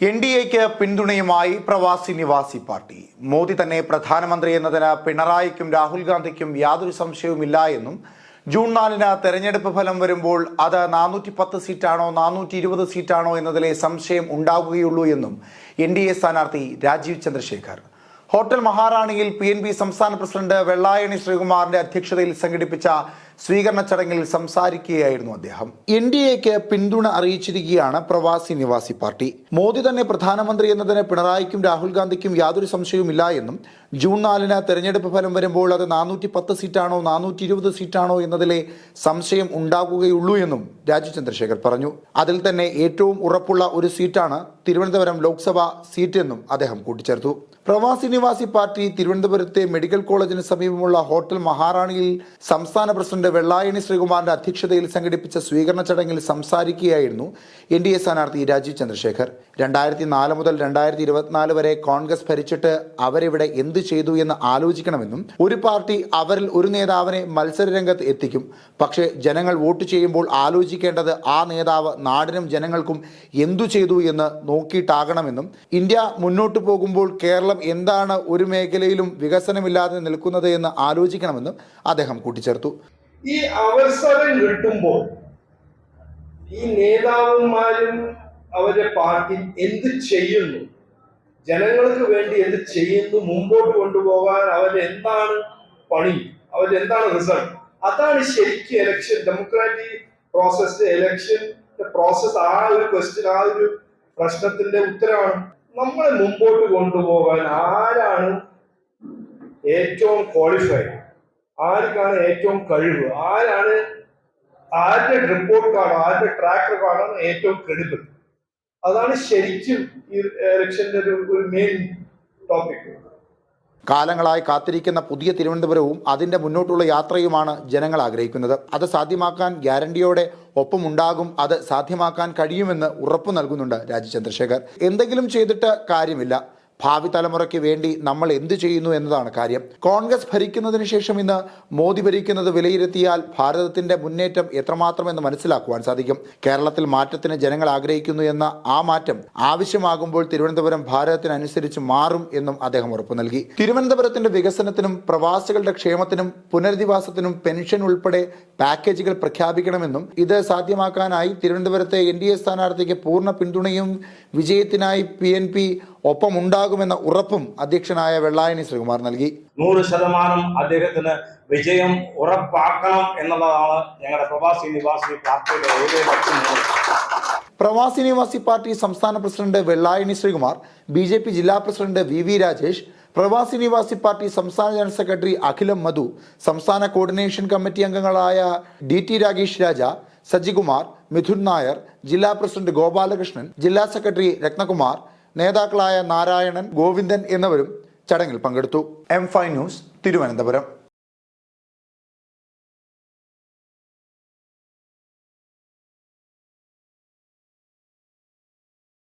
N D എക്ക് പിന്തുണയുമായി പ്രവാസി നിവാസി പാർട്ടി. മോദി തന്നെ പ്രധാനമന്ത്രി എന്നതിന് പിണറായിക്കും രാഹുൽ ഗാന്ധിക്കും യാതൊരു സംശയവുമില്ല എന്നും ജൂൺ നാലിന് തെരഞ്ഞെടുപ്പ് ഫലം വരുമ്പോൾ അത് നാനൂറ്റി പത്ത് സീറ്റാണോ നാനൂറ്റി ഇരുപത് സീറ്റാണോ എന്നതിലെ സംശയം ഉണ്ടാവുകയുള്ളൂ എന്നും എൻ ഡി എ സ്ഥാനാർത്ഥി രാജീവ് ചന്ദ്രശേഖർ. ഹോട്ടൽ മഹാറാണിയിൽ പി എൻ ബി സംസ്ഥാന പ്രസിഡന്റ് വെള്ളായണി ശ്രീകുമാറിന്റെ അധ്യക്ഷതയിൽ സംഘടിപ്പിച്ച സ്വീകരണ ചടങ്ങിൽ സംസാരിക്കുകയായിരുന്നു അദ്ദേഹം. എൻ ഡി എക്ക് പിന്തുണ അറിയിച്ചിരിക്കുകയാണ് പ്രവാസി നിവാസി പാർട്ടി. മോദി തന്നെ പ്രധാനമന്ത്രി എന്നതിന് പിണറായിക്കും രാഹുൽ ഗാന്ധിക്കും യാതൊരു സംശയവുമില്ല എന്നും ജൂൺ നാലിന് തെരഞ്ഞെടുപ്പ് ഫലം വരുമ്പോൾ അത് നാനൂറ്റി പത്ത് സീറ്റാണോ നാനൂറ്റി ഇരുപത് സീറ്റാണോ എന്നതിലെ സംശയം ഉണ്ടാകുകയുള്ളൂ എന്നും രാജു ചന്ദ്രശേഖർ പറഞ്ഞു. അതിൽ തന്നെ ഏറ്റവും ഉറപ്പുള്ള ഒരു സീറ്റാണ് തിരുവനന്തപുരം ലോക്സഭാ സീറ്റ് എന്നും അദ്ദേഹം കൂട്ടിച്ചേർത്തു. പ്രവാസി നിവാസി പാർട്ടി തിരുവനന്തപുരത്തെ മെഡിക്കൽ കോളേജിന് സമീപമുള്ള ഹോട്ടൽ മഹാറാണിയിൽ സംസ്ഥാന പ്രസിഡന്റ് വെള്ളായണി ശ്രീകുമാറിന്റെ അധ്യക്ഷതയിൽ സംഘടിപ്പിച്ച സ്വീകരണ ചടങ്ങിൽ സംസാരിക്കുകയായിരുന്നു എൻ ഡി എ സ്ഥാനാർത്ഥി രാജീവ് ചന്ദ്രശേഖർ. രണ്ടായിരത്തി നാല് മുതൽ രണ്ടായിരത്തി ഇരുപത്തിനാല് വരെ കോൺഗ്രസ് ഭരിച്ചിട്ട് അവരിവിടെ എന്ത് ചെയ്തു എന്ന് ആലോചിക്കണമെന്നും ഒരു പാർട്ടി അവരിൽ ഒരു നേതാവിനെ മത്സരരംഗത്ത് എത്തിക്കും. പക്ഷേ ജനങ്ങൾ വോട്ട് ചെയ്യുമ്പോൾ ആലോചിക്കേണ്ടത് ആ നേതാവ് നാടിനും ജനങ്ങൾക്കും എന്തു ചെയ്തു എന്ന് നോക്കിയിട്ടാകണമെന്നും ഇന്ത്യ മുന്നോട്ട് പോകുമ്പോൾ കേരളം എന്താണ് ഒരു മേഖലയിലും വികസനമില്ലാതെ നിൽക്കുന്നത് എന്ന് ആലോചിക്കണമെന്നും അദ്ദേഹം കൂട്ടിച്ചേർത്തു. ഈ അവസരം കിട്ടുമ്പോൾ ഈ നേതാവന്മാരും അവരുടെ പാർട്ടി എന്ത് ചെയ്യുന്നു? ജനങ്ങൾക്ക് വേണ്ടി എന്ത് ചെയ്യുന്നു? മുമ്പോട്ട് കൊണ്ടുപോകാൻ അവരെന്താണ് പണി? അവരെന്താണ് റിസൾട്ട്? അതാണ് ശരിക്കും election democratic process election process ആ ഒരു ക്വസ്റ്റ്യൻ ആ ഒരു പ്രശ്നത്തിന്റെ ഉത്തരമാണ്. നമ്മളെ മുമ്പോട്ട് കൊണ്ടുപോകാൻ ആരാണ് ഏറ്റവും ക്വാളിഫൈഡ് ആർക്കാണ് ഏറ്റവും കഴിവ്? ആരാണ് ആരുടെ റിപ്പോർട്ട് കാർഡ് ആരുടെ ട്രാക്ക് റെക്കോർഡാണ് ഏറ്റവും ക്രെഡിബിൾ അതാണ് ശരിക്കും ഈ ഇലക്ഷന്റെ ഒരു മെയിൻ ടോപ്പിക് കാലങ്ങളായി കാത്തിരിക്കുന്ന പുതിയ തിരുവനന്തപുരവും അതിന്റെ മുന്നോട്ടുള്ള യാത്രയുമാണ് ജനങ്ങൾ ആഗ്രഹിക്കുന്നത്. അത് സാധ്യമാക്കാൻ ഗ്യാരണ്ടിയോടെ ഒപ്പമുണ്ടാകും. അത് സാധ്യമാക്കാൻ കഴിയുമെന്ന് ഉറപ്പു നൽകുന്നുണ്ട് രാജചന്ദ്രശേഖർ. ചന്ദ്രശേഖർ എന്തെങ്കിലും ചെയ്തിട്ട് കാര്യമില്ല. ഭാവി തലമുറയ്ക്ക് വേണ്ടി നമ്മൾ എന്ത് ചെയ്യുന്നു എന്നതാണ് കാര്യം. കോൺഗ്രസ് ഭരിക്കുന്നതിന് ശേഷം ഇന്ന് മോദി ഭരിക്കുന്നത് വിലയിരുത്തിയാൽ ഭാരതത്തിന്റെ മുന്നേറ്റം എത്രമാത്രം എന്ന് മനസ്സിലാക്കുവാൻ സാധിക്കും. കേരളത്തിൽ മാറ്റത്തിന് ജനങ്ങൾ ആഗ്രഹിക്കുന്നു എന്ന ആ മാറ്റം ആവശ്യമാകുമ്പോൾ തിരുവനന്തപുരം ഭാരതത്തിനനുസരിച്ച് മാറും എന്നും അദ്ദേഹം ഉറപ്പ് നൽകി. തിരുവനന്തപുരത്തിന്റെ വികസനത്തിനും പ്രവാസികളുടെ ക്ഷേമത്തിനും പുനരധിവാസത്തിനും പെൻഷൻ ഉൾപ്പെടെ പാക്കേജുകൾ പ്രഖ്യാപിക്കണമെന്നും ഇത് സാധ്യമാക്കാനായി തിരുവനന്തപുരത്തെ എൻ ഡി എ സ്ഥാനാർത്ഥിക്ക് പൂർണ പിന്തുണയും വിജയത്തിനായി പി എൻ പി ഒപ്പമുണ്ടാകുമെന്ന ഉറപ്പും അധ്യക്ഷനായ വെള്ളായണി ശ്രീകുമാർ നൽകി. നൂറ് ശതമാനം അദ്ദേഹത്തിന് വിജയം ഉറപ്പാക്കണം എന്നുള്ളതാണ് ഞങ്ങളുടെ പ്രവാസി നിവാസി പാർട്ടിയുടെ ഏക പ്രവാസി നിവാസി പാർട്ടി സംസ്ഥാന president Vellayani Sreekumar B J P ജില്ലാ president V V Rajesh Pravasi Nivasi party സംസ്ഥാന ജനറൽ സെക്രട്ടറി അഖിലം മധു സംസ്ഥാന കോർഡിനേഷൻ കമ്മിറ്റി അംഗങ്ങളായ ഡി ടി രാഗേഷ് രാജ സജികുമാർ മിഥുൻ നായർ ജില്ലാ പ്രസിഡന്റ് ഗോപാലകൃഷ്ണൻ ജില്ലാ സെക്രട്ടറി രത്നകുമാർ നേതാക്കളായ നാരായണൻ ഗോവിന്ദൻ എന്നിവരും ചടങ്ങിൽ പങ്കെടുത്തു. M news Thiruvananthapuram.